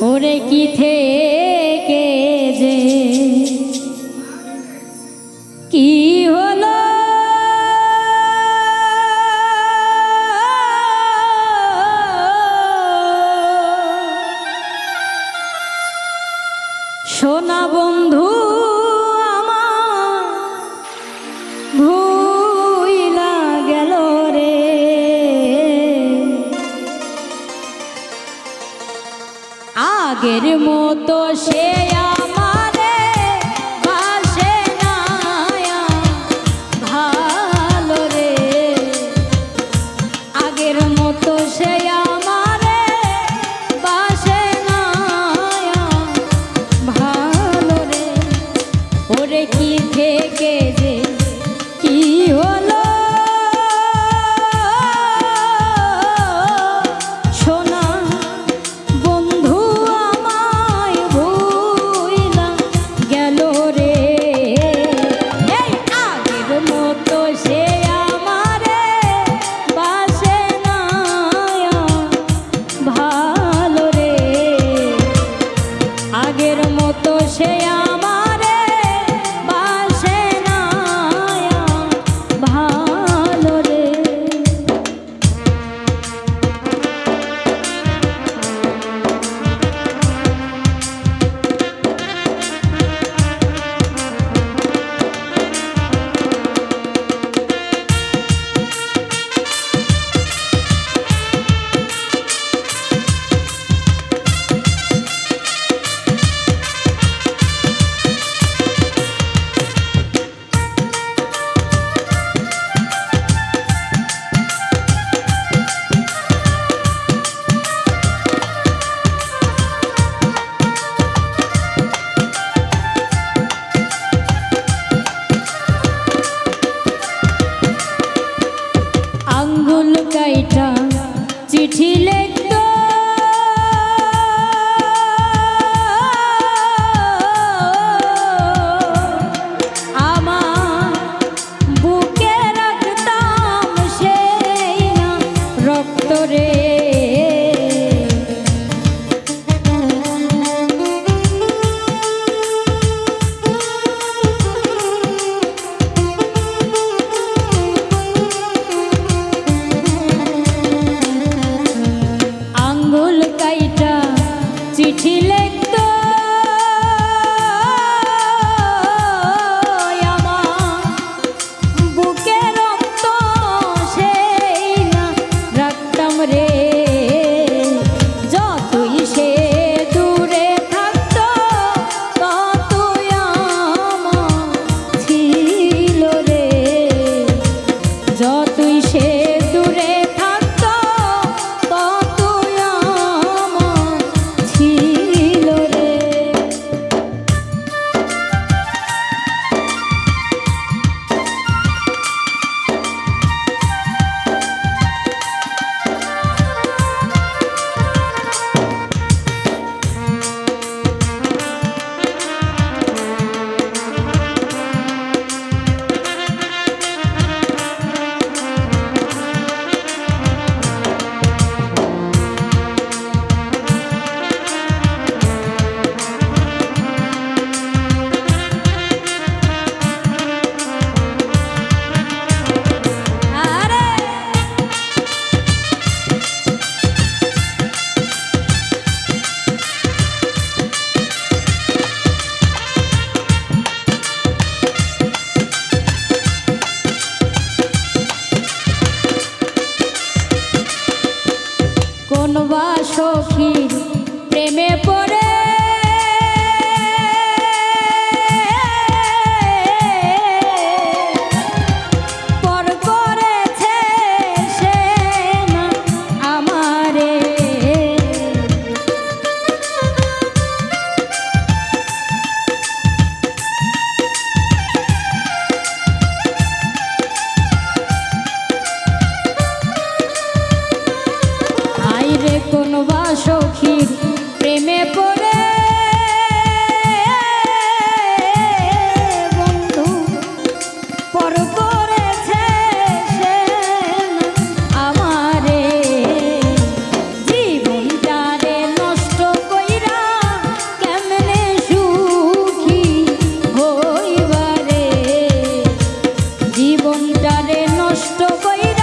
ওরে কি থে আগের মতো সে চিঠি লিখত। আমার বুকে রাখতাম সেই রক্ত রে। সখী প্রেমে সখীর প্রেমে পড়ে। বন্ধু, পর করেছে আমারে। জীবনটারে নষ্ট কইরা কেমনে সুখী হইবারে? জীবনটা রে নষ্ট কইরা